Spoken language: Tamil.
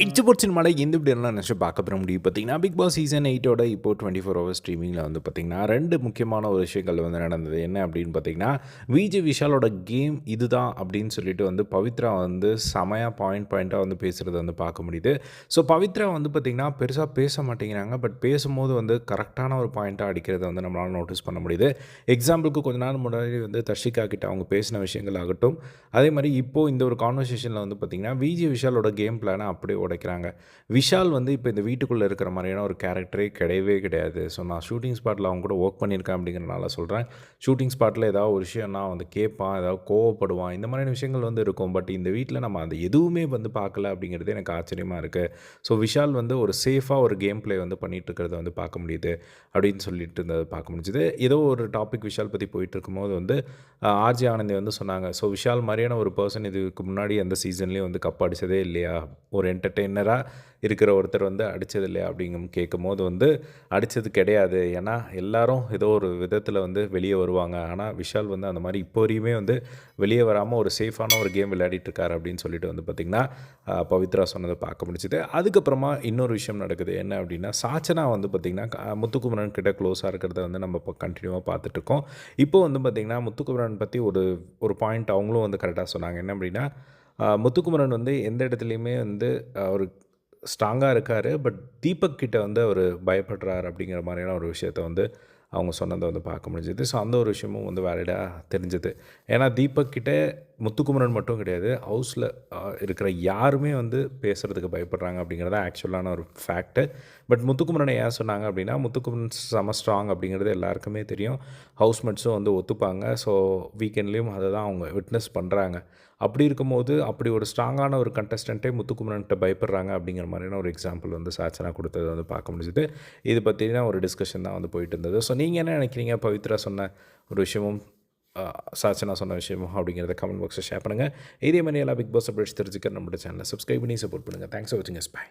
Mm. இச்சு மலை எந்த இப்படி எல்லாம் நினச்சி பார்க்க பெற முடியும்? பார்த்தீங்கன்னா பிக் பாஸ் சீசன் எயிட்டோட இப்போ டுவெண்ட்டி ஃபோர் ஹவர்ஸ் ஸ்ட்ரீமிங்கில் வந்து பார்த்தீங்கன்னா ரெண்டு முக்கியமான ஒரு விஷயங்கள் வந்து நடந்தது. என்ன அப்படின்னு பார்த்தீங்கன்னா விஜய் விஷாலோட கேம் இதுதான் அப்படின்னு சொல்லிட்டு வந்து பவித்ரா வந்து செமையாக பாயிண்ட் பாயிண்ட்டாக வந்து பேசுகிறத வந்து பார்க்க முடியுது. ஸோ பவித்ரா வந்து பார்த்திங்கன்னா பெருசாக பேச மாட்டேங்கிறாங்க. பட் பேசும்போது வந்து கரெக்டான ஒரு பாயிண்ட்டாக அடிக்கிறத வந்து நம்மளால் நோட்டீஸ் பண்ண முடியுது. எக்ஸாம்பிளுக்கு கொஞ்ச நாள் முன்னாடி வந்து தர்ஷிகா கிட்ட அவங்க பேசின விஷயங்கள் ஆகட்டும். அதே மாதிரி இப்போது இந்த ஒரு கான்வர்சேஷனில் வந்து பார்த்திங்கன்னா விஜய் விஷாலோட கேம் பிளானை அப்படியே உடைக்கிறாங்க. விஷால் வந்து இப்போ இந்த வீட்டுக்குள்ளே இருக்கிற மாதிரியான ஒரு கேரக்டரே கிடையவே கிடையாது. ஸோ நான் ஷூட்டிங் ஸ்பாட்டில் அவங்க கூட ஒர்க் பண்ணியிருக்கேன் அப்படிங்கிறனால சொல்கிறேன் ஷூட்டிங் ஸ்பாட்டில் ஏதாவது ஒரு விஷயம் நான் வந்து கேட்பான் ஏதாவது கோவப்படுவான் இந்த மாதிரியான விஷயங்கள் வந்து இருக்கும். பட் இந்த வீட்டில் நம்ம அந்த எதுவுமே வந்து பார்க்கல அப்படிங்கிறது எனக்கு ஆச்சரியமாக இருக்குது ஸோ விஷால் வந்து ஒரு சேஃபாக ஒரு கேம் ப்ளே வந்து பண்ணிகிட்டு இருக்கிறத வந்து பார்க்க முடியுது அப்படின்னு சொல்லிட்டு இருந்தது பார்க்க முடிஞ்சுது. ஏதோ ஒரு டாபிக் விஷால் பற்றி போயிட்டு இருக்கும்போது வந்து ஆர்ஜி ஆனந்தி வந்து சொன்னாங்க. ஸோ விஷால் மாதிரியான ஒரு பர்சன் இதுக்கு முன்னாடி எந்த சீசன்லேயும் வந்து கப் அடித்ததே இல்லையா? ஒரு என்டர்டெய்னராக இருக்கிற ஒருத்தர் வந்து அடித்தது இல்லையா அப்படிங்கும் கேட்கும் போது வந்து அடித்தது கிடையாது. ஏன்னா எல்லாரும் ஏதோ ஒரு விதத்தில் வந்து வெளியே வருவாங்க. ஆனால் விஷால் வந்து அந்த மாதிரி இப்போ வரையுமே வந்து வெளியே வராமல் ஒரு சேஃபான ஒரு கேம் விளையாடிட்டு இருக்காரு அப்படின்னு சொல்லிட்டு வந்து பார்த்திங்கன்னா பவித்ரா சொன்னதை பார்க்க முடிஞ்சுது. அதுக்கப்புறமா இன்னொரு விஷயம் நடக்குது. என்ன அப்படின்னா சாச்சனா வந்து பார்த்திங்கன்னா முத்துக்குமரன் கிட்ட க்ளோஸாக இருக்கிறத வந்து நம்ம இப்போ கண்டினியூவாக பார்த்துட்ருக்கோம் இப்போ வந்து பார்த்திங்கன்னா முத்துக்குமரன் பற்றி ஒரு ஒரு பாயிண்ட் அவங்களும் வந்து கரெக்டாக சொன்னாங்க. என்ன அப்படின்னா முத்துக்குமரன் வந்து எந்த இடத்துலையுமே வந்து அவர் ஒரு ஸ்ட்ராங்காக இருக்கார். பட் தீபக் கிட்ட வந்து அவர் பயப்படுறார் அப்படிங்கிற மாதிரியான ஒரு விஷயத்த வந்து அவங்க சொன்னதை வந்து பார்க்க முடிஞ்சது. ஸோ அந்த ஒரு விஷயமும் வந்து வேலிடாக தெரிஞ்சது. ஏன்னா தீபக் கிட்டே முத்துக்குமரன் மட்டும் கிடையாது ஹவுஸில் இருக்கிற யாருமே வந்து பேசுகிறதுக்கு பயப்படுறாங்க அப்படிங்கிறது ஆக்சுவலான ஒரு ஃபேக்ட்டு பட் முத்துக்குமரனை ஏன் சொன்னாங்க அப்படின்னா முத்துக்குமரன் செம ஸ்ட்ராங் அப்படிங்கிறது எல்லாருக்குமே தெரியும். ஹவுஸ்மேட்ஸும் வந்து ஒத்துப்பாங்க. ஸோ வீக்கெண்ட்லேயும் அதை தான் அவங்க விட்னஸ் பண்ணுறாங்க அப்படி இருக்கும்போது அப்படி ஒரு ஸ்ட்ராங்கான ஒரு கண்டஸ்டண்ட்டே முத்துக்குமரன்கிட்ட பயப்படுறாங்க அப்படிங்கிற மாதிரியான ஒரு எக்ஸாம்பிள் வந்து சாச்சனா கொடுத்தது வந்து பார்க்க முடிஞ்சுது. இது பற்றின ஒரு டிஸ்கஷன் தான் வந்து போயிட்டு இருந்தது. ஸோ நீங்கள் என்ன நினைக்கிறீங்க? பவித்ரா சொன்ன ஒரு விஷயமும் சாச்சனா சொன்ன விஷயமும் அப்படிங்கிறத கமெண்ட் பாக்ஸில் ஷேர் பண்ணுங்கள் இதே மாதிரி எல்லா பிக் பாஸ் அப்டேட்ஸ் தெரிஞ்சுக்க நம்மளோட சேனலை சப்ஸ்கிரைப் பண்ணி சப்போர்ட் பண்ணுங்கள் தேங்க்ஸ் ஃபார் வாட்சிங் எஸ் பை